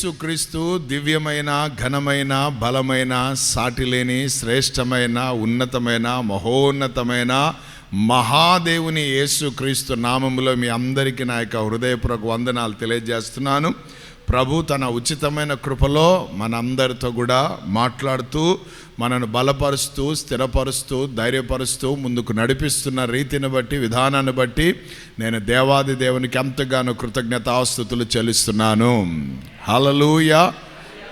యేసుక్రీస్తు దివ్యమైన ఘనమైన బలమైన సాటిలేని శ్రేష్టమైన ఉన్నతమైన మహోన్నతమైన మహాదేవుని యేసుక్రీస్తు నామములో మీ అందరికీ నా యొక్క హృదయపూర్వక వందనాలు తెలియజేస్తున్నాను. ప్రభు తన ఉచితమైన కృపలో మనందరితో కూడా మాట్లాడుతూ మనను బలపరుస్తూ స్థిరపరుస్తూ ధైర్యపరుస్తూ ముందుకు నడిపిస్తున్న రీతిని బట్టి విధానాన్ని బట్టి నేను దేవాది దేవునికి ఎంతగానో కృతజ్ఞతాస్థుతులు చెల్లిస్తున్నాను. హలలుయ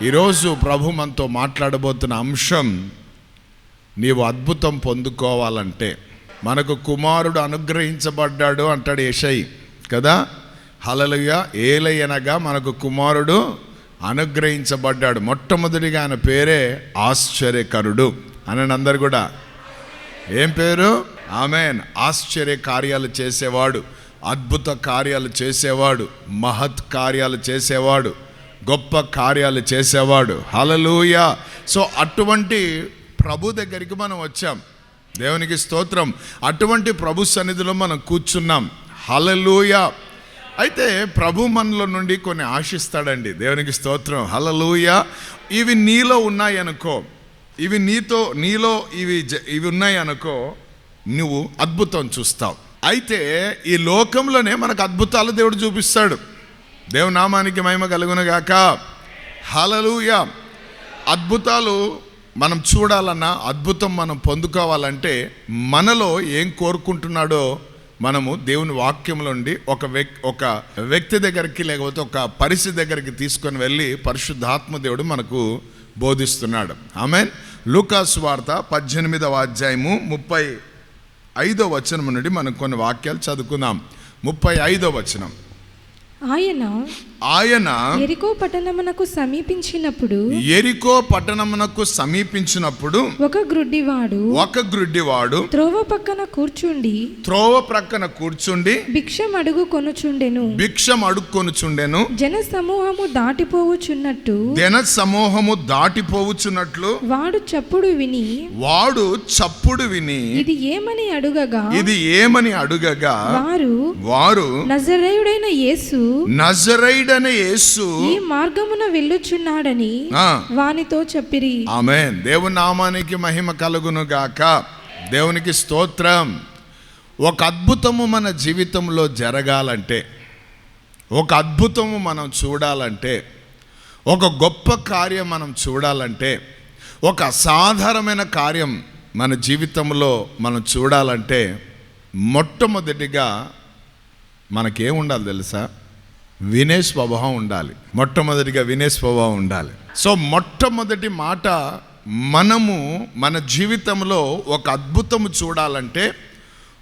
ఈరోజు ప్రభు మనతో మాట్లాడబోతున్న అంశం నీవు అద్భుతం పొందుకోవాలంటే. మనకు కుమారుడు అనుగ్రహించబడ్డాడు అంటాడు యషయ్ కదా? హలలుగా ఏలయనగా మనకు కుమారుడు అనుగ్రహించబడ్డాడు. మొట్టమొదటిగా ఆయన పేరే ఆశ్చర్యకరుడు అని అందరు కూడా. ఏం పేరు? ఆమెన్. ఆశ్చర్య కార్యాలు చేసేవాడు అద్భుత కార్యాలు చేసేవాడు మహత్ కార్యాలు చేసేవాడు. గొప్ప కార్యాలు చేసేవాడు. హలలుయ సో అటువంటి ప్రభు దగ్గరికి మనం వచ్చాం. దేవునికి స్తోత్రం. అటువంటి ప్రభు సన్నిధిలో మనం కూర్చున్నాం. హలలుయ అయితే ప్రభు మనలో నుండి కొన్ని ఆశిస్తాడండి. దేవునికి స్తోత్రం. హలలుయ ఇవి నీలో ఉన్నాయనుకో ఇవి నీతో నీలో ఇవి జ- ఇవి ఉన్నాయనుకో నువ్వు అద్భుతం చూస్తావు. అయితే ఈ లోకంలోనే మనకు అద్భుతాలు దేవుడు చూపిస్తాడు. దేవుని నామానికి మహిమ కలుగునగాక హలలుయ అద్భుతాలు మనం చూడాలన్నా అద్భుతం మనం పొందుకోవాలంటే మనలో ఏం కోరుకుంటున్నాడో మనము దేవుని వాక్యంలో నుండి ఒక వ్యక్ ఒక వ్యక్తి దగ్గరికి లేకపోతే ఒక పరిస్థితి దగ్గరికి తీసుకొని వెళ్ళి పరిశుద్ధాత్మ దేవుడు మనకు బోధిస్తున్నాడు. ఆమె లూకాస్ వార్త పద్దెనిమిదవ అధ్యాయము ముప్పై ఐదో వచనం నుండి మనం కొన్ని వాక్యాలు చదువుకుందాం. ముప్పై ఐదో వచనం. ఆయన ఆయన ఎరికో పట్టణమునకు సమీపించినప్పుడు ఎరికో పట్టణమునకు సమీపించినప్పుడు ఒక గ్రుడ్డివాడు ఒక గ్రుడ్డివాడు త్రోవ పక్కన కూర్చుండి త్రోవ ప్రక్కన కూర్చుండి భిక్షం అడుగు కొనుచుండెను. భిక్షం అడుక్కొనుచుండెను జన సమూహము దాటిపోవచున్నట్టు జన సమూహము దాటిపోవచ్చున్నట్లు వాడు చప్పుడు విని వాడు చప్పుడు విని ఇది ఏమని అడుగగా? ఇది ఏమని అడుగగా? వారు వారు నజరేయుడైన యేసు యేసు. ఈ మార్గమున వెళ్ళుచున్నాడని వానితో చెప్పిరి. ఆమె దేవుని నామానికి మహిమ కలుగును గాక. దేవునికి స్తోత్రం. ఒక అద్భుతము మన జీవితంలో జరగాలంటే ఒక అద్భుతము మనం చూడాలంటే ఒక గొప్ప కార్యం మనం చూడాలంటే ఒక అసాధారణమైన కార్యం మన జీవితంలో మనం చూడాలంటే మొట్టమొదటిగా మనకేం ఉండాలి తెలుసా? వినే స్వభావం ఉండాలి. మొట్టమొదటిగా వినే స్వభావం ఉండాలి. సో మొట్టమొదటి మాట మనము మన జీవితంలో ఒక అద్భుతము చూడాలంటే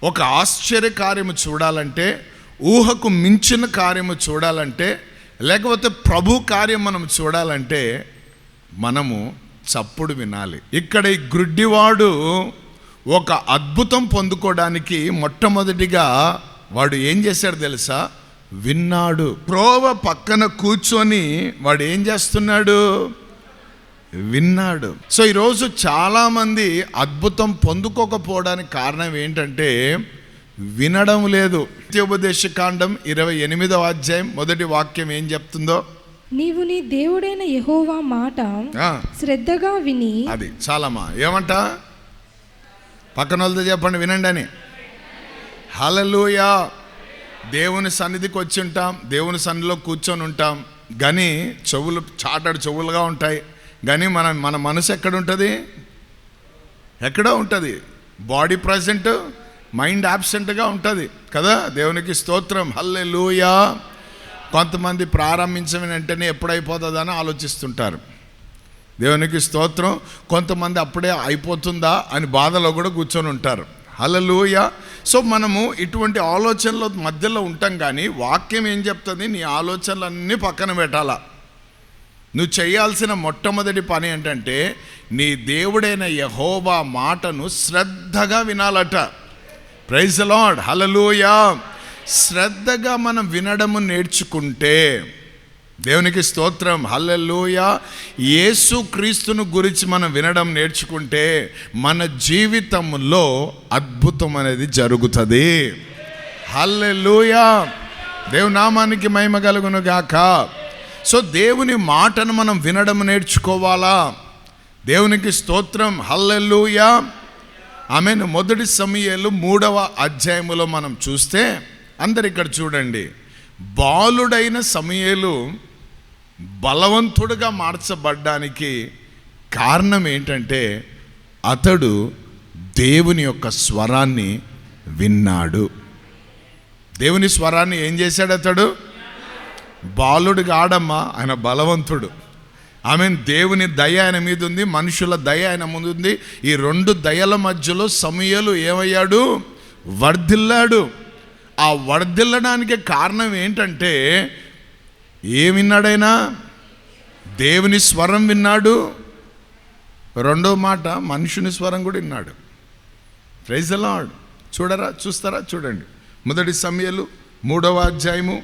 ఒక ఆశ్చర్య కార్యము చూడాలంటే ఊహకు మించిన కార్యము చూడాలంటే లేకపోతే ప్రభు కార్యం మనం చూడాలంటే మనము చప్పుడు వినాలి. ఇక్కడ ఈ గ్రుడ్డివాడు ఒక అద్భుతం పొందుకోవడానికి మొట్టమొదటిగా వాడు ఏం చేశాడు తెలుసా? విన్నాడు. ప్రోవ పక్కన కూర్చొని వాడు ఏం చేస్తున్నాడు? విన్నాడు. సో ఈరోజు చాలామంది అద్భుతం పొందుకోకపోవడానికి కారణం ఏంటంటే వినడం లేదు. నిత్యోపదేశ కాండం ఇరవై ఎనిమిదవ అధ్యాయం మొదటి వాక్యం ఏం చెప్తుందో? నీవు నీ దేవుడైన యెహోవా మాట శ్రద్ధగా విని అది చాలమ్మా. ఏమంట? పక్కన వాళ్ళతో చెప్పండి వినండి అని. హలలుయా దేవుని సన్నిధికి వచ్చి ఉంటాం దేవుని సన్నిధిలో కూర్చొని ఉంటాం. కానీ చెవులు చాటడు చెవులుగా ఉంటాయి. కానీ మన మన మనసు ఎక్కడ ఉంటుంది? ఎక్కడో ఉంటుంది. బాడీ ప్రజెంట్ మైండ్ యాబ్సెంట్గా ఉంటుంది. కదా? దేవునికి స్తోత్రం. హల్లెలూయా. కొంతమంది ప్రారంభించిన వెంటనే ఎప్పుడైపోతుందని ఆలోచిస్తుంటారు. దేవునికి స్తోత్రం. కొంతమంది అప్పుడే అయిపోతుందా అని బాధలో కూడా కూర్చొని ఉంటారు. హలలోయ సో మనము ఇటువంటి ఆలోచనల మధ్యలో ఉంటాం కానీ వాక్యం ఏం చెప్తుంది? నీ ఆలోచనలన్నీ పక్కన పెట్టాలా? నువ్వు చేయాల్సిన మొట్టమొదటి పని ఏంటంటే నీ దేవుడైన యహోవా మాటను శ్రద్ధగా వినాలట. ప్రైజ్ లాడ్ హలలోయ శ్రద్ధగా మనం వినడము నేర్చుకుంటే దేవునికి స్తోత్రం. హల్లెలూయ. యేసు క్రీస్తును గురించి మనం వినడం నేర్చుకుంటే మన జీవితంలో అద్భుతం అనేది జరుగుతుంది. హల్లెలూయ. దేవునామానికి మహిమ కలుగును గాక. సో దేవుని మాటను మనం వినడం నేర్చుకోవాలా? దేవునికి స్తోత్రం. హల్లెల్లూయ ఆమె మొదటి సమయాలు మూడవ అధ్యాయములో మనం చూస్తే అందరు ఇక్కడ చూడండి. బాలుడైన సమయాలు బలవంతుడుగా మార్చబడ్డానికి కారణం ఏంటంటే అతడు దేవుని యొక్క స్వరాన్ని విన్నాడు. దేవుని స్వరాన్ని ఏం చేశాడు అతడు? బాలుడు కాడమ్మా ఆయన బలవంతుడు. ఆమె దేవుని దయ ఆయన మీద ఉంది మనుషుల దయ ఆయన ముందు ఉంది. ఈ రెండు దయల మధ్యలో సమయలు ఏమయ్యాడు? వర్ధిల్లాడు. ఆ వర్ధిల్లడానికి కారణం ఏంటంటే ఏం విన్నాడైనా? దేవుని స్వరం విన్నాడు. రెండో మాట మనుషుని స్వరం కూడా విన్నాడు. ప్రైజ్ లార్డ్ చూడరా చూస్తారా? చూడండి. మొదటి సమయలు మూడవ అధ్యాయము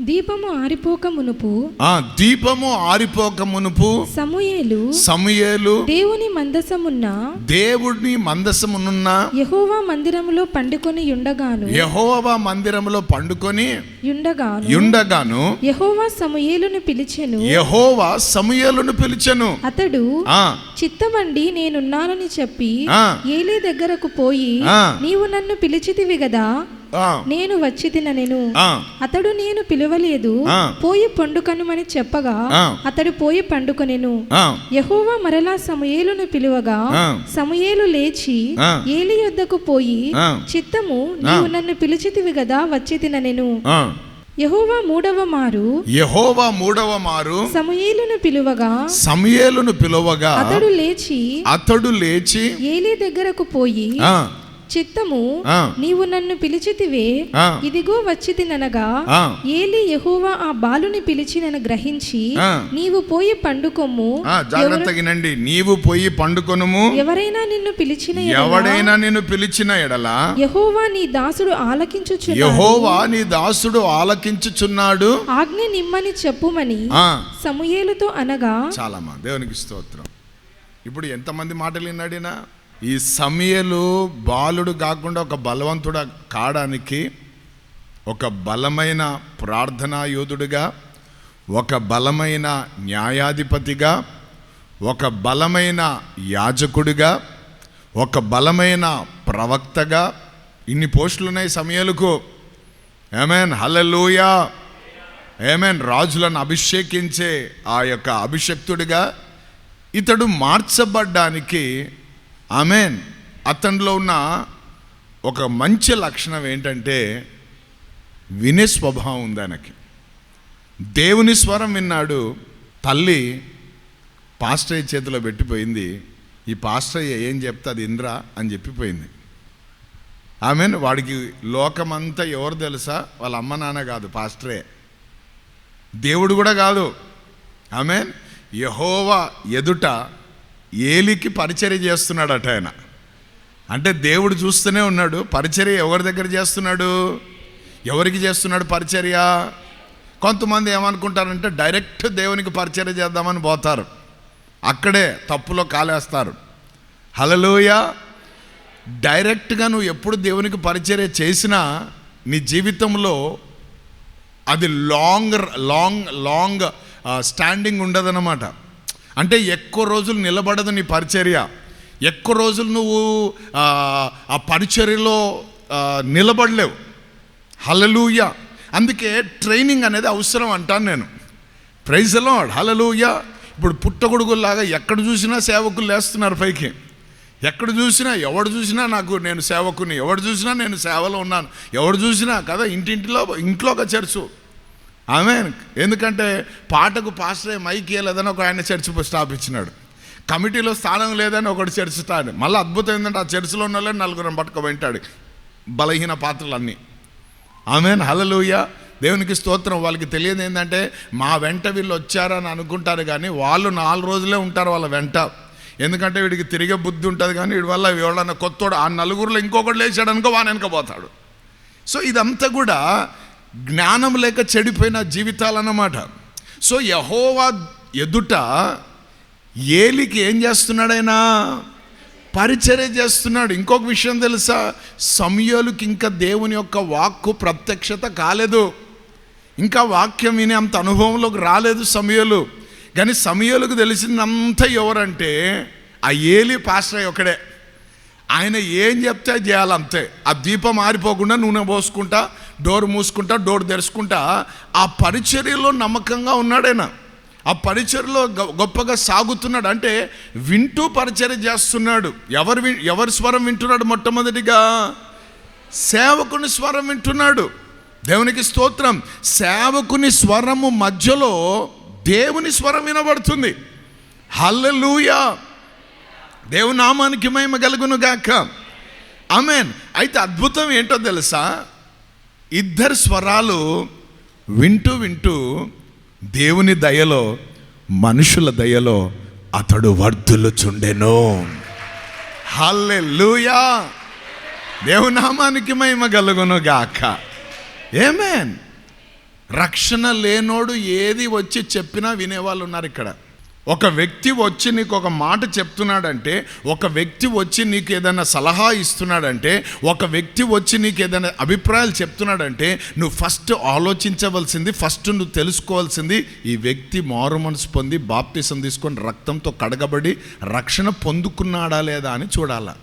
దీపము ఆరిపోక మునుపు ఆ దీపము ఆరిపోక మునుపు సమూయేలు సమయేలు దేవుని మందసమున్న దేవుడిని మందసమునున్న యెహోవా మందిరములో పండుకొని యుండగాను. యహోవా మందిరములో పండుకొని యుండగాను. యుండగాను. యెహోవా సమూయేలును పిలిచెను. యహోవా సమయలును పిలిచెను. అతడు ఆ. చిత్తమండి నేనున్నానని చెప్పి. ఏలీ దగ్గరకు పోయి. నీవు నన్ను పిలిచితివి గదా? ఆ, నేను వచ్చి ఆ, అతడు నేను పిలవలేదు. పోయి పండుకనుమని చెప్పగా. అతడు పోయి పండుకొనెను యెహోవా మరలా సమయేలును పిలువగా. సమయేలు లేచి. ఏలి యొద్దకు పోయి. చిత్తము నీవు నన్ను పిలిచితివి గదా వచ్చి ఆ. యెహోవా మూడవ మారు యెహోవా మూడవ మారు సమయేలును పిలువగా సమయేలును పిలువగా అతడు లేచి అతడు లేచి ఏలి దగ్గరకు పోయి చిత్తము. నీవు నన్ను పిలిచితివే. ఇదిగో వచ్చి తిననగా ఆ. ఏలి యెహోవా ఆ బాలుని పిలిచి నన్ను గ్రహించి. నీవు పోయి పండుకొమ్ము. జాగ్రత్తగినండి నీవు పోయి పండుకొనుము. ఎవరైనా నిన్ను పిలిచిన ఎవడైనా నిన్ను పిలిచిన ఎడల యెహోవా నీ దాసుడు ఆలకించుచున్నాడు. యహోవా నీ దాసుడు ఆలకించుచున్నాడు. ఆజ్ఞ నిమ్మని చెప్పుమని సమూయేలుతో అనగా చాలమ్మా దేవునికి స్తోత్రం. ఇప్పుడు ఎంతమంది మాటలు విన్నాడినా? ఈ సమయలు బాలుడు కాకుండా ఒక బలవంతుడు కావడానికి ఒక బలమైన ప్రార్థనా యోధుడిగా ఒక బలమైన న్యాయాధిపతిగా ఒక బలమైన యాజకుడిగా ఒక బలమైన ప్రవక్తగా. ఇన్ని పోస్టులు ఉన్నాయి సమయాలకు. ఏమేన్ హల్లెలూయా ఏమేన్ రాజులను అభిషేకించే ఆ యొక్క అభిషక్తుడిగా ఇతడు మార్చబడ్డానికి ఆమెన్. అతనిలో ఉన్న ఒక మంచి లక్షణం ఏంటంటే వినే స్వభావం ఉంది ఆయనకి. దేవుని స్వరం విన్నాడు తల్లి పాస్టయ్య చేతిలో పెట్టిపోయింది. ఈ పాస్టయ్య ఏం చెప్తే అది ఇంద్రా అని చెప్పిపోయింది. ఆమెన్ వాడికి లోకమంతా ఎవరు తెలుసా? వాళ్ళ అమ్మ నాన్న కాదు పాస్టరే. దేవుడు కూడా కాదు. ఆమె యహోవా ఎదుట ఏలికి పరిచర్య చేస్తున్నాడట ఆయన. అంటే దేవుడు చూస్తూనే ఉన్నాడు. పరిచర్య ఎవరి దగ్గర చేస్తున్నాడు? ఎవరికి చేస్తున్నాడు పరిచర్య? కొంతమంది ఏమనుకుంటారంటే డైరెక్ట్ దేవునికి పరిచర్య చేద్దామని పోతారు. అక్కడే తప్పులో కాలేస్తారు. హలలోయ డైరెక్ట్గా నువ్వు ఎప్పుడు దేవునికి పరిచర్య చేసినా నీ జీవితంలో అది లాంగ్ లాంగ్ లాంగ్ స్టాండింగ్ ఉండదన్నమాట. అంటే ఎక్కువ రోజులు నిలబడదు నీ పరిచర్య. ఎక్కువ రోజులు నువ్వు ఆ, పరిచర్యలో నిలబడలేవు. హలలుయ అందుకే ట్రైనింగ్ అనేది అవసరం అంటాను నేను. ప్రైజ్లో హలలుయ ఇప్పుడు పుట్టగొడుగుల్లాగా ఎక్కడ చూసినా సేవకులు లేస్తున్నారు పైకి. ఎక్కడ చూసినా ఎవడు చూసినా నాకు నేను సేవకుని ఎవడు చూసినా నేను సేవలో ఉన్నాను. ఎవడు చూసినా కదా ఇంటింటిలో ఇంట్లో ఒక చర్చు. ఆమె ఎందుకంటే పాటకు పాస్టరే మైక్ ఇవ్వలేదని ఒక ఆయన చర్చ్ స్థాపించినాడు కమిటీలో స్థానం లేదని ఒకటి చర్చ్ స్టార్ట్ మళ్ళీ అద్భుతం ఏంటంటే ఆ చర్చిలో ఉన్న వాళ్ళని నలుగురం పట్టుకు వింటాడు. బలహీన పాత్రలన్నీ. ఆమెన్. హలలుయ దేవునికి స్తోత్రం. వాళ్ళకి తెలియదు ఏంటంటే మా వెంట వీళ్ళు వచ్చారని అనుకుంటారు కానీ వాళ్ళు నాలుగు రోజులే ఉంటారు వాళ్ళ వెంట. ఎందుకంటే వీడికి తిరిగే బుద్ధి ఉంటుంది కానీ వీడి వల్ల ఎవడన్నా కొత్తోడు ఆ నలుగురిలో ఇంకొకటి లేచాడనుకో వాన వెనకపోతాడు సో ఇదంతా కూడా జ్ఞానం లేక చెడిపోయిన జీవితాలు అన్నమాట సో యహోవా ఎదుట ఏలికి ఏం చేస్తున్నాడైనా పరిచర్య చేస్తున్నాడు. ఇంకొక విషయం తెలుసా? సమయాలకు ఇంకా దేవుని యొక్క వాక్కు ప్రత్యక్షత కాలేదు. ఇంకా వాక్యం విని అంత అనుభవంలోకి రాలేదు సమయలు. కానీ సమయలకు తెలిసిందంతా ఎవరంటే ఆ ఏలి పాస్టర్ ఒకడే ఆయన ఏం చెప్తే చేయాలంతే. ఆ దీపం ఆరిపోకుండా నూనె పోసుకుంటా డోర్ మూసుకుంటా డోర్ తెరుచుకుంటా ఆ పరిచర్యలో నమ్మకంగా ఉన్నాడైనా? ఆ పరిచర్లో గొ- గొప్పగా సాగుతున్నాడు. అంటే వింటూ పరిచర్య చేస్తున్నాడు. ఎవరు వి- ఎవరి స్వరం వింటున్నాడు మొట్టమొదటిగా? సేవకుని స్వరం వింటున్నాడు. దేవునికి స్తోత్రం. సేవకుని స్వరము మధ్యలో దేవుని స్వరం వినబడుతుంది. హల్లెలూయా! దేవునామానికి మహిమ కలుగును గాక. ఆమెన్. అయితే అద్భుతం ఏంటో తెలుసా? ఇద్దరు స్వరాలు వింటూ వింటూ దేవుని దయలో మనుషుల దయలో అతడు వర్ధులుచుండెను హల్లెలూయా! దేవునామానికి మహిమ కలుగును గాక ఏమేన్ రక్షణ లేనోడు ఏది వచ్చి చెప్పినా వినేవాళ్ళు ఉన్నారు ఇక్కడ. ఒక వ్యక్తి వచ్చి నీకు ఒక మాట చెప్తున్నాడంటే ఒక వ్యక్తి వచ్చి నీకు ఏదైనా సలహా ఇస్తున్నాడంటే ఒక వ్యక్తి వచ్చి నీకు ఏదైనా అభిప్రాయాలు చెప్తున్నాడంటే నువ్వు ఫస్ట్ ఆలోచించవలసింది ఫస్ట్ నువ్వు తెలుసుకోవాల్సింది ఈ వ్యక్తి మారు మనసు పొంది బాప్తిసం తీసుకొని రక్తంతో కడగబడి రక్షణ పొందుకున్నాడా లేదా అని చూడాలా.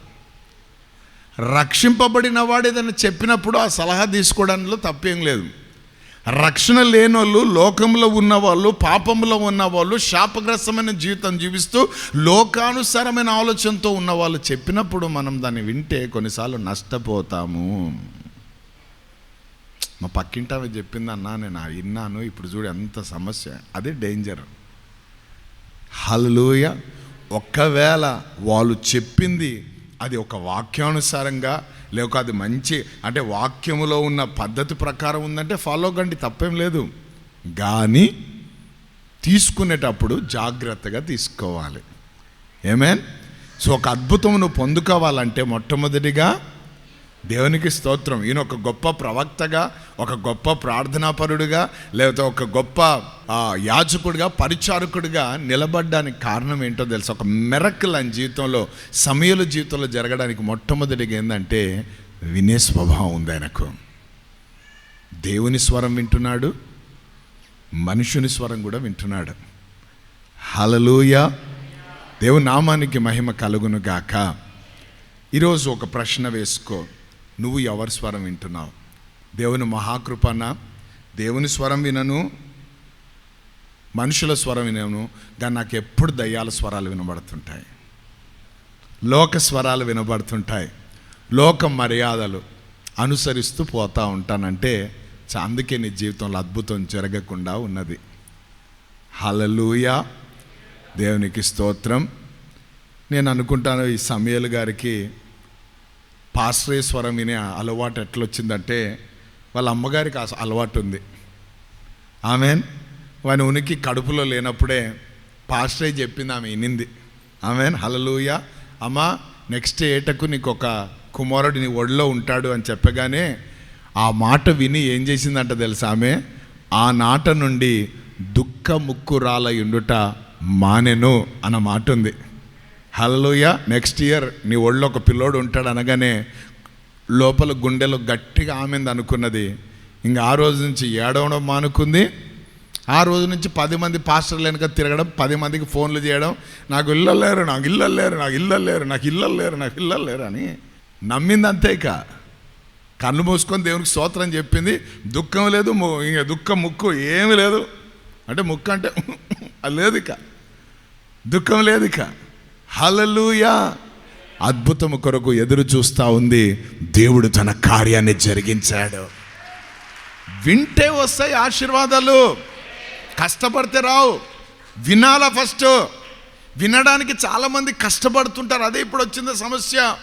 రక్షింపబడిన వాడు ఏదైనా చెప్పినప్పుడు ఆ సలహా తీసుకోవడంలో తప్పేం లేదు. రక్షణ లేనోళ్ళు లోకంలో ఉన్నవాళ్ళు పాపంలో ఉన్నవాళ్ళు శాపగ్రస్తమైన జీవితం జీవిస్తూ లోకానుసారమైన ఆలోచనతో ఉన్నవాళ్ళు చెప్పినప్పుడు మనం దాన్ని వింటే కొన్నిసార్లు నష్టపోతాము. మా పక్కింటామే చెప్పిందన్నా చెప్పింది అన్నా నేను విన్నాను ఇప్పుడు చూడు ఎంత సమస్య. అదే డేంజర్ హల్లెలూయ ఒకవేళ వాళ్ళు చెప్పింది అది ఒక వాక్యానుసారంగా లేక అది మంచి అంటే వాక్యములో ఉన్న పద్ధతి ప్రకారం ఉందంటే ఫాలో కండి తప్పేం లేదు. కానీ తీసుకునేటప్పుడు జాగ్రత్తగా తీసుకోవాలి. ఏమేన్ సో ఒక అద్భుతం నువ్వు పొందుకోవాలంటే మొట్టమొదటిగా దేవునికి స్తోత్రం. ఈయన ఒక గొప్ప ప్రవక్తగా ఒక గొప్ప ప్రార్థనాపరుడుగా లేకపోతే ఒక గొప్ప యాజకుడిగా పరిచారకుడిగా నిలబడ్డానికి కారణం ఏంటో తెలుసు? ఒక మెరకల్ అని జీవితంలో సమయల జీవితంలో జరగడానికి మొట్టమొదటిగా ఏంటంటే వినే స్వభావం ఉంది ఆయనకు. దేవుని స్వరం వింటున్నాడు మనుషుని స్వరం కూడా వింటున్నాడు. హలలుయ దేవునామానికి మహిమ కలుగును గాక. ఈరోజు ఒక ప్రశ్న వేసుకో. నువ్వు ఎవరి స్వరం వింటున్నావు? దేవుని మహాకృపన దేవుని స్వరం వినను మనుషుల స్వరం వినను కానీ నాకు ఎప్పుడు దయ్యాల స్వరాలు వినబడుతుంటాయి. లోక స్వరాలు వినబడుతుంటాయి. లోక మర్యాదలు అనుసరిస్తూ పోతూ ఉంటానంటే అందుకే నీ జీవితంలో అద్భుతం జరగకుండా ఉన్నది. హలలుయా దేవునికి స్తోత్రం. నేను అనుకుంటాను ఈ సమయలు గారికి పాశ్రేశ్వరం వినే అలవాటు ఎట్లొచ్చిందంటే వాళ్ళ అమ్మగారికి ఆ అలవాటు ఉంది ఆమెన్? వాని ఉనికి కడుపులో లేనప్పుడే పాస్టరే చెప్పింది ఆమె వినింది ఆమెన్? హలలుయ అమ్మ నెక్స్ట్ ఏటకు నీకు ఒక కుమారుడు నీ ఒడిలో ఉంటాడు అని చెప్పగానే ఆ మాట విని ఏం చేసిందంట తెలుసా ఆమె? ఆ నాట నుండి దుఃఖ ముక్కురాల మానెను అన్న మాట ఉంది హల్లెలూయా నెక్స్ట్ ఇయర్ నీ ఒళ్ళో ఒక పిల్లోడు ఉంటాడు అనగానే లోపల గుండెలో గట్టిగా ఆమెంది అనుకున్నది. ఇంకా ఆ రోజు నుంచి ఏడవడం మానుకుంది. ఆ రోజు నుంచి పది మంది పాస్టర్లు వెనక తిరగడం పది మందికి ఫోన్లు చేయడం నాకు ఇల్లలేరు లేరు నాకు ఇల్లలు లేరు నాకు ఇల్లలు లేరు నాకు ఇల్లలు లేరు నాకు ఇల్లలు లేరు అని నమ్మింది అంతే ఇక. కళ్ళు మూసుకొని దేవునికి స్తోత్రం చెప్పింది. దుఃఖం లేదు ఇంక దుఃఖం ముక్కు ఏమీ లేదు. అంటే ముక్కు అంటే అది లేదు ఇక. దుఃఖం లేదు ఇక. హలలుయా అద్భుతము కొరకు ఎదురు చూస్తూ ఉంది. దేవుడు తన కార్యాన్ని జరిగించాడు. వింటే వస్తాయి ఆశీర్వాదాలు. కష్టపడితే రావు. వినాలా ఫస్ట్. వినడానికి చాలామంది కష్టపడుతుంటారు. అదే ఇప్పుడు వచ్చింది సమస్య.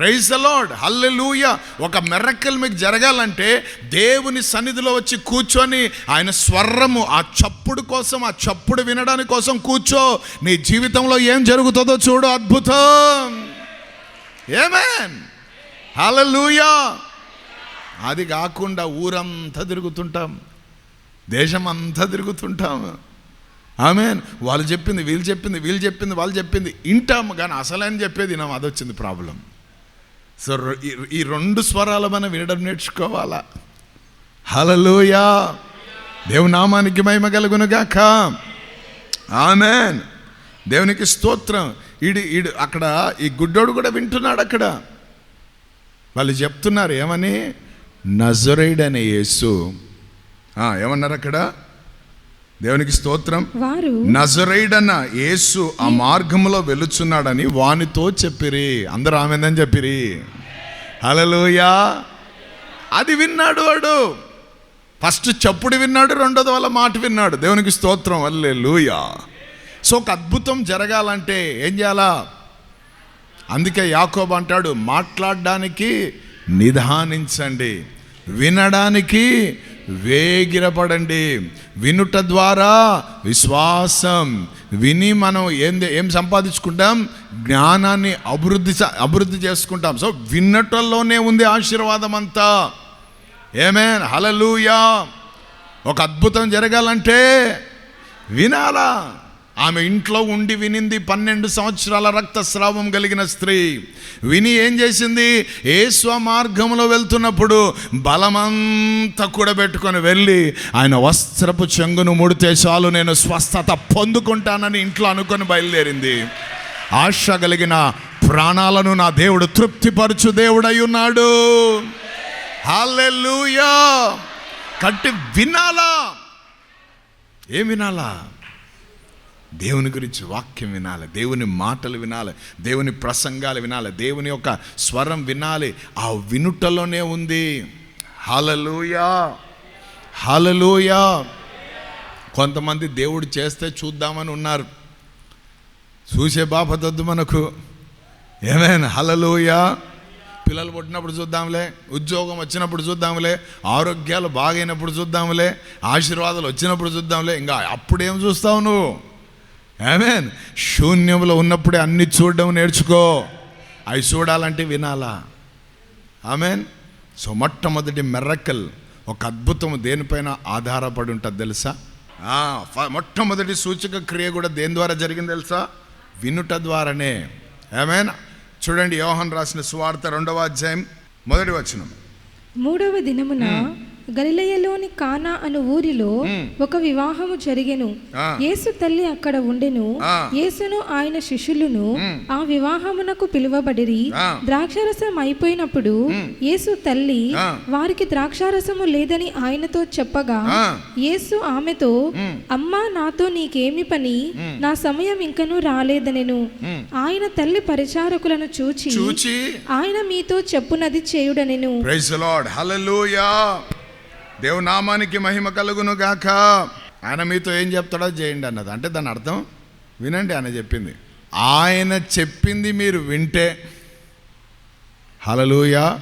ప్రైజ్ ద లాడ్ హల్లెలూయ ఒక మెరక్కల్ మీకు జరగాలంటే దేవుని సన్నిధిలో వచ్చి కూర్చొని ఆయన స్వరము ఆ చప్పుడు కోసం ఆ చప్పుడు వినడానికి కోసం కూర్చో. నీ జీవితంలో ఏం జరుగుతుందో చూడు అద్భుతం. ఏమేన్ హల్లెలూయా అది కాకుండా ఊరంతా తిరుగుతుంటాం. దేశం అంతా తిరుగుతుంటాం. ఆమెన్ వాళ్ళు చెప్పింది వీళ్ళు చెప్పింది వీళ్ళు చెప్పింది వాళ్ళు చెప్పింది. వింటాము కానీ అసలేని చెప్పేది వినాం అదొచ్చింది ప్రాబ్లం సో ఈ- రెండు స్వరాలు మనం వినడం నేర్చుకోవాలా? హలలోయా దేవునామానికి మహిమ కలుగునుగాక ఆమెన్. దేవునికి స్తోత్రం. ఈడు ఈడు అక్కడ ఈ గుడ్డోడు కూడా వింటున్నాడు అక్కడ. వాళ్ళు చెప్తున్నారు ఏమని? నజరైడ్ అనే యేసు ఏమన్నారు అక్కడ? దేవునికి స్తోత్రం. వారు నజరైడ్ అన్న యేసు ఆ మార్గంలో వెలుచున్నాడని వానితో చెప్పిరి. అందరూ ఆమెందని చెప్పిరి. హలలుయా అది విన్నాడు వాడు. ఫస్ట్ చెప్పుడు విన్నాడు రెండోది వాళ్ళ మాట విన్నాడు. దేవునికి స్తోత్రం. అల్లే లూయా సో ఒక అద్భుతం జరగాలంటే ఏం చేయాలా? అందుకే యాకోబు అంటాడు మాట్లాడడానికి నిదానించండి వినడానికి వేగిరపడండి. వినుట ద్వారా విశ్వాసం. విని మనం ఏం ఏం సంపాదించుకుంటాం? జ్ఞానాన్ని అభివృద్ధి అభివృద్ధి చేసుకుంటాం. సో విన్నటల్లోనే ఉంది ఆశీర్వాదం అంతా. ఏమేన్ హలలుయా ఒక అద్భుతం జరగాలంటే వినాలా? ఆమె ఇంట్లో ఉండి వినింది పన్నెండు సంవత్సరాల రక్తస్రావం కలిగిన స్త్రీ. విని ఏం చేసింది? ఏ మార్గంలో వెళ్తున్నప్పుడు బలమంతా కూడబెట్టుకొని వెళ్ళి ఆయన వస్త్రపు చెంగును ముడితే చాలు నేను స్వస్థత పొందుకుంటానని ఇంట్లో అనుకొని బయలుదేరింది. ఆశ కలిగిన ప్రాణాలను నా దేవుడు తృప్తిపరచు దేవుడై ఉన్నాడు. హల్లెలూయా! కట్టి వినాలా? ఏం వినాలా? దేవుని గురించి వాక్యం వినాలి దేవుని మాటలు వినాలి దేవుని ప్రసంగాలు వినాలి దేవుని యొక్క స్వరం వినాలి. ఆ వినుటలోనే ఉంది. హలలుయా హలలుయా కొంతమంది దేవుడు చేస్తే చూద్దామని ఉన్నారు. చూసే బాపదొద్దు మనకు. ఏమైనా హలలుయా పిల్లలు పుట్టినప్పుడు చూద్దాంలే ఉద్యోగం వచ్చినప్పుడు చూద్దాంలే ఆరోగ్యాలు బాగైనప్పుడు చూద్దాంలే ఆశీర్వాదాలు వచ్చినప్పుడు చూద్దాంలే ఇంకా అప్పుడేం చూస్తావు నువ్వు? ఆమెన్ శూన్యంలో ఉన్నప్పుడే అన్ని చూడడం నేర్చుకో. అవి చూడాలంటే వినాలా? ఆమెన్ సో మొట్టమొదటి మెర్రకల్ ఒక అద్భుతం దేనిపైన ఆధారపడి ఉంటుంది తెలుసా? మొట్టమొదటి సూచక క్రియ కూడా దేని ద్వారా జరిగింది తెలుసా? వినుట ద్వారానే. ఆమెన్ చూడండి యోహన్ రాసిన సువార్త రెండవ అధ్యాయం మొదటి వచనం. మూడవ దినమున గలిలయలోని కానా అను ఊరిలో ఒక వివాహము జరిగెను. యేసు తల్లి అక్కడ ఉండెను. యేసును ఆయన శిష్యులను ఆ వివాహమునకు పిలువబడిరి. ద్రాక్షారసం అయిపోయినప్పుడు యేసు తల్లి. వారికి ద్రాక్షారసము లేదని ఆయనతో చెప్పగా. యేసు ఆమెతో అమ్మా నాతో నీకేమి పని? నా సమయం ఇంకనూ రాలేదనెను. ఆయన తల్లి పరిచారకులను చూచి చూచి ఆయన మీతో చెప్పునది చేయుడనెను. ప్రైజ్ లార్డ్ హల్లెలూయా దేవునామానికి మహిమ కలుగును గాక. ఆయన మీతో ఏం చెప్తాడో చేయండి అన్నది. అంటే దాని అర్థం వినండి ఆయన చెప్పింది. ఆయన చెప్పింది మీరు వింటే హలలూయ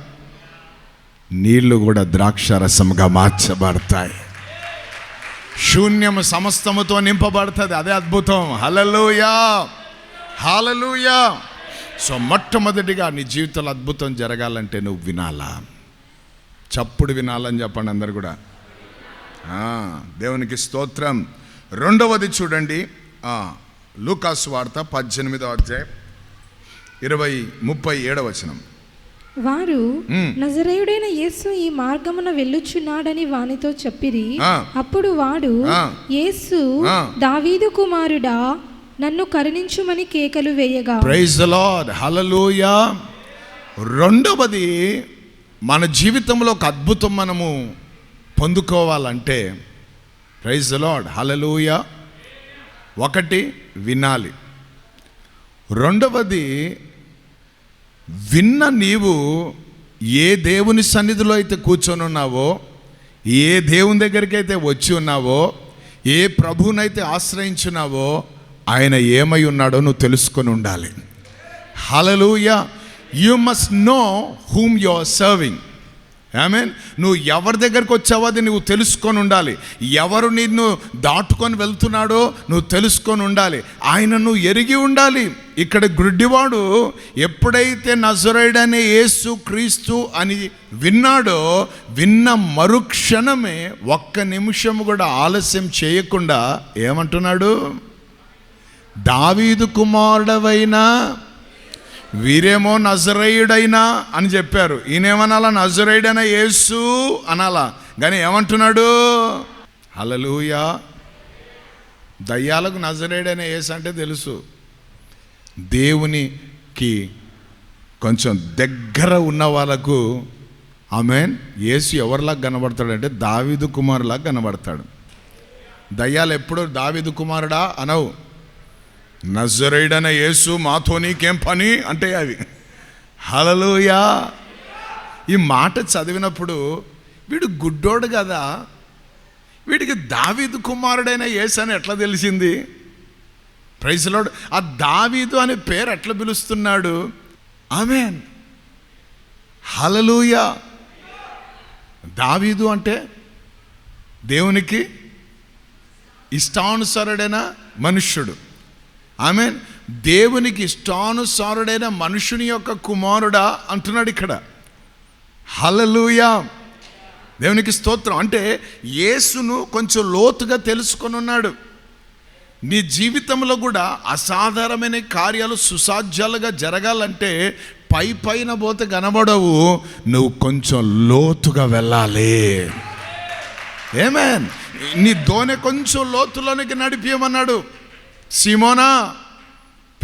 నీళ్ళు కూడా ద్రాక్షరసముగా మార్చబడతాయి. శూన్యము సమస్తముతో నింపబడుతుంది. అదే అద్భుతం. హలలుయా హలలుయా సో మొట్టమొదటిగా నీ జీవితంలో అద్భుతం జరగాలంటే నువ్వు వినాలా? చప్పుడు వినాలని చెప్పండి అందరు కూడా దేవునికి స్తోత్రం రెండవది చూడండి లూకాస్ వార్త పద్దెనిమిదో అధ్యాయం ఇరవై ముప్పై ఏడవ వచనం వారు. నజరేయుడైన యేసు ఈ మార్గమున వెళ్ళుచున్నాడని వానితో చెప్పిరి. అప్పుడు వాడు. యేసు. దావీదు కుమారుడా నన్ను కరుణించుమని కేకలు వేయగా ప్రైజ్ లార్డ్ హలలుయా రెండవది మన జీవితంలో ఒక అద్భుతం మనము పొందుకోవాలంటే ప్రైజ్ లార్డ్ హలలూయ ఒకటి వినాలి. రెండవది విన్న నీవు ఏ దేవుని సన్నిధిలో అయితే కూర్చొని ఉన్నావో ఏ దేవుని దగ్గరికి అయితే వచ్చి ఉన్నావో ఏ ప్రభువునైతే ఆశ్రయించున్నావో ఆయన ఏమై ఉన్నాడో నువ్వు తెలుసుకొని ఉండాలి. Hallelujah you must know whom you are serving mean నువ్వు ఎవరి దగ్గరికి వచ్చావో అది నువ్వు తెలుసుకొని ఉండాలి. ఎవరు నిన్ను దాటుకొని వెళ్తున్నాడో నువ్వు తెలుసుకొని ఉండాలి. ఆయన నువ్వు ఎరిగి ఉండాలి. ఇక్కడ గుడ్డివాడు ఎప్పుడైతే నజరైడనే యేసు క్రీస్తు అని విన్నాడో విన్న మరుక్షణమే ఒక్క నిమిషం కూడా ఆలస్యం చేయకుండా ఏమంటున్నాడు? దావీదు కుమారుడవైనా వీరేమో నజరేయుడైనా అని చెప్పారు. ఈయనేమనాలా? నజరేయుడైన యేసు అనాలా? కానీ ఏమంటున్నాడు? హలలుయా దయ్యాలకు నజరేడనే యేసు అంటే తెలుసు. దేవునికి కొంచెం దగ్గర ఉన్న వాళ్ళకు ఆమెన్ యేసు ఎవరిలాగా కనబడతాడంటే దావీదు కుమారులాగా కనబడతాడు. దయ్యాలు ఎప్పుడు దావీదు కుమారుడా అనవు. నజరైడన యేసు మాతో నీకేం పని? అంటే అవి. హలలుయా ఈ మాట చదివినప్పుడు వీడు గుడ్డోడు కదా. వీడికి దావీదు కుమారుడైన యేసు అని ఎట్లా తెలిసింది? ప్రైజ్లోడ్ ఆ దావీదు అనే పేరు ఎట్లా పిలుస్తున్నాడు? ఆమెన్ హలలుయా దావీదు అంటే దేవునికి ఇష్టానుసరుడైన మనుష్యుడు. ఆమె దేవునికి ఇష్టానుసారుడైన మనుషుని యొక్క కుమారుడా అంటున్నాడు ఇక్కడ. హలలుయా దేవునికి స్తోత్రం. అంటే యేసును కొంచెం లోతుగా తెలుసుకొని ఉన్నాడు. నీ జీవితంలో కూడా అసాధారణమైన కార్యాలు సుసాధ్యాలుగా జరగాలంటే పై పైన పోతే కనబడవు. నువ్వు కొంచెం లోతుగా వెళ్ళాలి. ఏమేన్ నీ దోనె కొంచెం లోతులోనికి నడిపియమన్నాడు. సీమోనా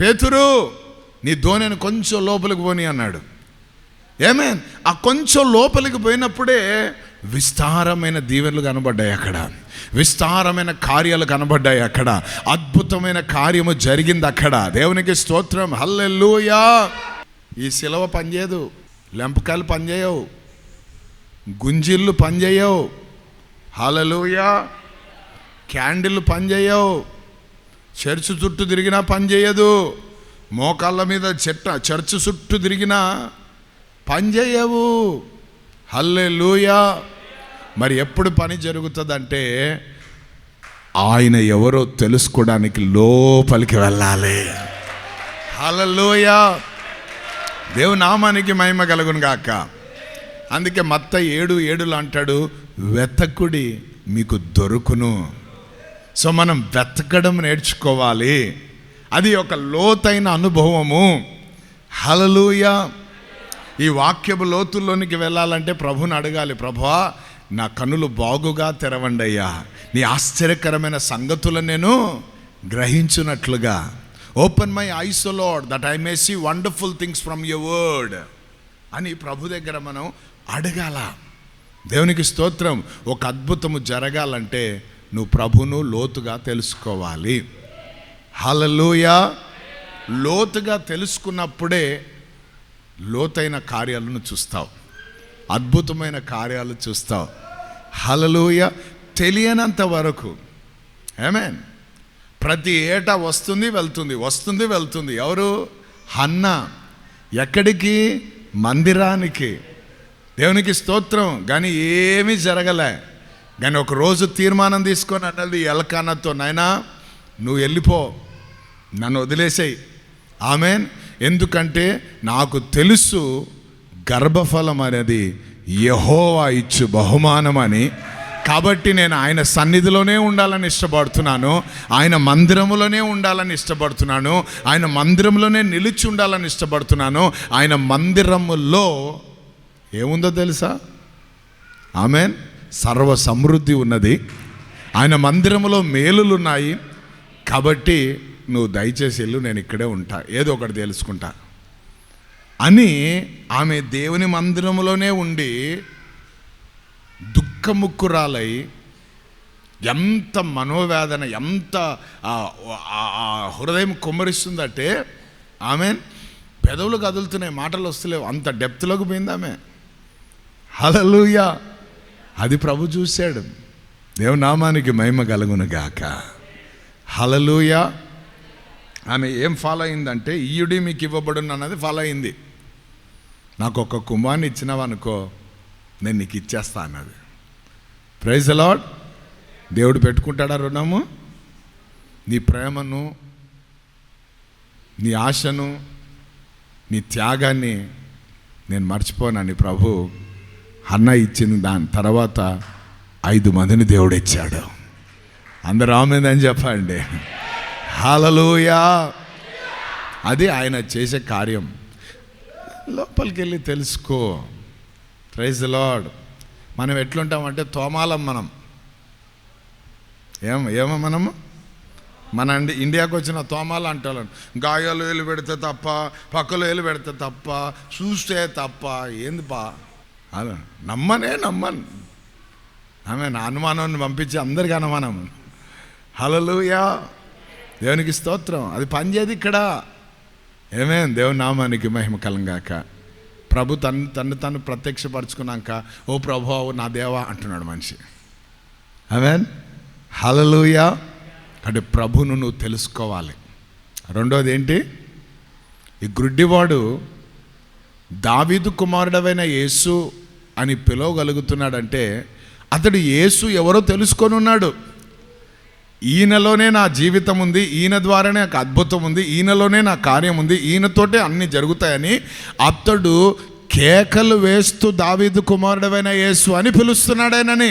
పేతురు నీ ధోనిని కొంచెం లోపలికి పోని అన్నాడు. ఏమే? ఆ కొంచెం లోపలికి పోయినప్పుడే విస్తారమైన దీవెనలు కనబడ్డాయి అక్కడ. విస్తారమైన కార్యాలు కనబడ్డాయి అక్కడ. అద్భుతమైన కార్యము జరిగింది అక్కడ. దేవునికి స్తోత్రం. హల్లెల్లుయా ఈ శిలవ పనిచేయదు. లెంపకాయలు పనిచేయవు. గుంజిళ్ళు పనిచేయవు. హలలుయా క్యాండిల్ పనిచేయవు. చర్చ్ చుట్టూ తిరిగినా పనిచేయదు మోకాళ్ళ మీద చెట్ట చర్చ్ చుట్టూ తిరిగినా పనిచేయవు హల్లే మరి ఎప్పుడు పని జరుగుతుందంటే ఆయన ఎవరో తెలుసుకోవడానికి లోపలికి వెళ్ళాలి. హల్లెలూయ. దేవు నామానికి మహిమ కలుగును గాక. అందుకే మత్త ఏడు ఏడులు అంటాడు వెతకుడి మీకు దొరుకును. సో మనం వెతకడం నేర్చుకోవాలి. అది ఒక లోతైన అనుభవము. హలలుయ ఈ వాక్యపు లోతుల్లోనికి వెళ్ళాలంటే ప్రభుని అడగాలి ప్రభా నా కనులు బాగుగా తెరవండి అయ్యా నీ ఆశ్చర్యకరమైన సంగతులను నేను గ్రహించున్నట్లుగా open my eyes lord that I may see wonderful things from your word అని ప్రభు దగ్గర మనం అడగాల. దేవునికి స్తోత్రం. ఒక అద్భుతము జరగాలంటే నువ్వు ప్రభును లోతుగా తెలుసుకోవాలి. హలలుయ లోతుగా తెలుసుకున్నప్పుడే లోతైన కార్యాలను చూస్తావు. అద్భుతమైన కార్యాలు చూస్తావు. హలలుయ తెలియనంత వరకు. ఏమేన్ ప్రతి ఏటా వస్తుంది వెళ్తుంది వస్తుంది వెళ్తుంది. ఎవరు? హన్న. ఎక్కడికి? మందిరానికి. దేవునికి స్తోత్రం. కానీ ఏమీ జరగలే. నేను ఒక రోజు తీర్మానం తీసుకొని అన్నది ఎలకానతో నాయనా నువ్వు వెళ్ళిపో. నన్ను వదిలేసేయి. ఆమెన్. ఎందుకంటే నాకు తెలుసు గర్భఫలం అనేది యహోవా ఇచ్చు బహుమానం అని. కాబట్టి నేను ఆయన సన్నిధిలోనే ఉండాలని ఇష్టపడుతున్నాను. ఆయన మందిరములోనే ఉండాలని ఇష్టపడుతున్నాను. ఆయన మందిరంలోనే నిలిచి ఉండాలని ఇష్టపడుతున్నాను. ఆయన మందిరములో ఏముందో తెలుసా? ఆమెన్. సర్వ సమృద్ధి ఉన్నది. ఆయన మందిరములో మేలులు ఉన్నాయి కాబట్టి నువ్వు దయచేసి వెళ్ళు నేను ఇక్కడే ఉంటా. ఏదో ఒకటి తెలుసుకుంటా. అని ఆమె దేవుని మందిరంలోనే ఉండి దుఃఖముక్కురాలై ఎంత మనోవేదన ఎంత హృదయం కుమ్మరిస్తుందంటే ఆమె పెదవులు కదులుతున్నాయి మాటలు వస్తలేవు. అంత డెప్త్లోకి పోయింది ఆమె. హలలుయా అది ప్రభు చూశాడు. దేవనామానికి మహిమ కలుగునుగాక గాక. ఆమె ఏం ఫాలో అయిందంటే ఈయుడి మీకు ఇవ్వబడును అన్నది ఫాలో అయింది. నాకు ఒక కుమార్ని ఇచ్చినావనుకో నేను నీకు ఇచ్చేస్తా అన్నది. ప్రైజ్ అలాడ్ దేవుడు పెట్టుకుంటాడా రుణము? నీ ప్రేమను నీ ఆశను నీ త్యాగాన్ని నేను మర్చిపోనని ప్రభు అన్న ఇచ్చింది దాని తర్వాత ఐదు మందిని దేవుడు ఇచ్చాడు. అందరు ఆమెందని చెప్పండి. హాలలోయా అది ఆయన చేసే కార్యం. లోపలికి వెళ్ళి తెలుసుకో ప్రైజ్ లాడ్ మనం ఎట్లుంటామంటే తోమాలం మనం. ఏం ఏమో మనము? మన అండి ఇండియాకి వచ్చిన తోమాలు అంటారు. గాయాలు వేలు పెడితే తప్ప పక్కలో వేలు పెడితే తప్ప చూస్తే తప్ప ఏంది పా అలా నమ్మనే నమ్మను. ఆమె నా అనుమానాన్ని పంపించి అందరికీ అనుమానం. హలలుయా దేవునికి స్తోత్రం. అది పనిచేది ఇక్కడ. ఏమే దేవుని నామానికి మహిమ కలంగాక. ప్రభు తను తను తను ప్రత్యక్షపరచుకున్నాక ఓ ప్రభు నా దేవా అంటున్నాడు మనిషి. ఆమెన్ హలలుయా అంటే ప్రభును నువ్వు తెలుసుకోవాలి. రెండోది ఏంటి? ఈ గుడ్డివాడు దావీదు కుమారుడవైన యేసు అని పిలవగలుగుతున్నాడంటే అతడు యేసు ఎవరో తెలుసుకొని ఉన్నాడు. ఈయనలోనే నా జీవితం ఉంది ఈయన ద్వారానే నాకు అద్భుతం ఉంది ఈయనలోనే నా కార్యం ఉంది ఈయనతోటే అన్నీ జరుగుతాయని అతడు కేకలు వేస్తూ దావీదు కుమారుడవైన యేసు అని పిలుస్తున్నాడేనని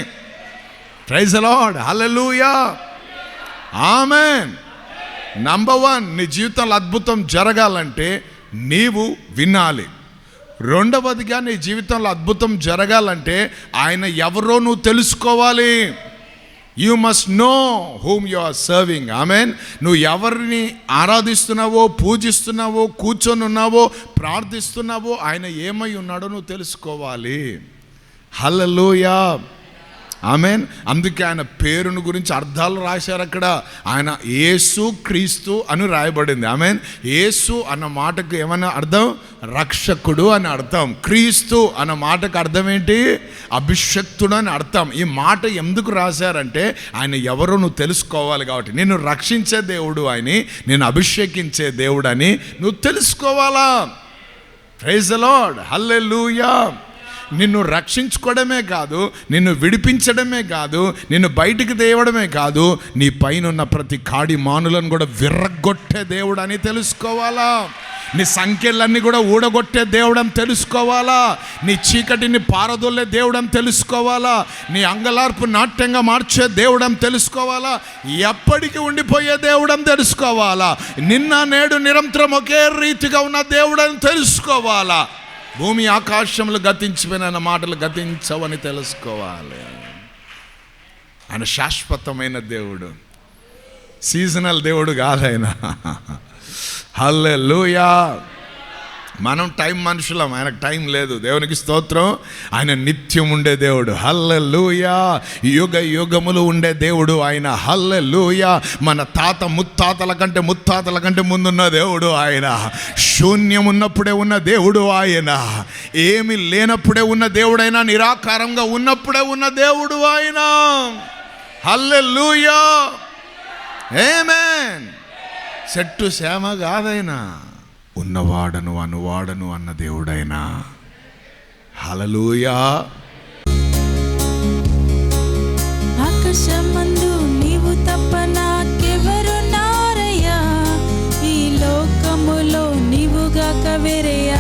ప్రైజ్ అలాడ్ హల్లెలూయా ఆమె నంబర్ వన్ నీ జీవితంలో అద్భుతం జరగాలంటే నీవు వినాలి. రెండవదిగా నీ జీవితంలో అద్భుతం జరగాలంటే ఆయన ఎవరో నువ్వు తెలుసుకోవాలి. You must know whom you are serving amen నువ్వు ఎవరిని ఆరాధిస్తున్నావో పూజిస్తున్నావో కూర్చొని ఉన్నావో ప్రార్థిస్తున్నావో ఆయన ఏమై ఉన్నాడో నువ్వు తెలుసుకోవాలి. Hallelujah amen. అందుకే ఆయన పేరును గురించి అర్థాలు రాశారు అక్కడ. ఆయన యేసు క్రీస్తు అని రాయబడింది. ఆమెన్. యేసు అన్న మాటకు ఏమన్నా అర్థం? రక్షకుడు అని అర్థం. క్రీస్తు అన్న మాటకు అర్థం ఏంటి? అభిషక్తుడు అని అర్థం. ఈ మాట ఎందుకు రాశారంటే ఆయన ఎవరో నువ్వు తెలుసుకోవాలి కాబట్టి. నేను రక్షించే దేవుడు అని నేను అభిషేకించే దేవుడు అని నువ్వు తెలుసుకోవాలా? ప్రైజ్ లార్డ్ హల్లెలూయా నిన్ను రక్షించుకోవడమే కాదు నిన్ను విడిపించడమే కాదు నిన్ను బయటికి తేవడమే కాదు నీ పైన ఉన్న ప్రతి కాడి మానులను కూడా విర్రగొట్టే దేవుడు అని తెలుసుకోవాలా? నీ సంఖ్యలన్నీ కూడా ఊడగొట్టే దేవుడని తెలుసుకోవాలా? నీ చీకటిని పారదొల్లే దేవుడని తెలుసుకోవాలా? నీ అంగలార్పు నాట్యంగా మార్చే దేవుడని తెలుసుకోవాలా? ఎప్పటికీ ఉండిపోయే దేవుడని తెలుసుకోవాలా? నిన్న నేడు నిరంతరం ఒకే రీతిగా ఉన్న దేవుడని తెలుసుకోవాలా? భూమి ఆకాశములు గతించిపోయిన మాటలు గతించవని తెలుసుకోవాలి. ఆయన శాశ్వతమైన దేవుడు. సీజనల్ దేవుడు కాదైనా హల్లే మనం టైం మనుషులం ఆయనకు టైం లేదు. దేవునికి స్తోత్రం ఆయన నిత్యం ఉండే దేవుడు. హల్లెలూయా. యుగ యుగములు ఉండే దేవుడు ఆయన. హల్లెలూయా. మన తాత ముత్తాతల కంటే ముత్తాతల కంటే ముందున్న దేవుడు ఆయన. శూన్యం ఉన్నప్పుడే ఉన్న దేవుడు ఆయన. ఏమి లేనప్పుడే ఉన్న దేవుడైనా నిరాకారంగా ఉన్నప్పుడే ఉన్న దేవుడు ఆయన. హల్లెలూయా. ఏమేన్ చెట్టు శ్యామ కాదైనా. ఉన్నవాడను అనువాడను అన్న దేవుడైనా. హలలుయా ఆకాశమందు నీవు తప్ప నాకెవరు నారయ్యా. ఈ లోకములో నీవుగాక వేరే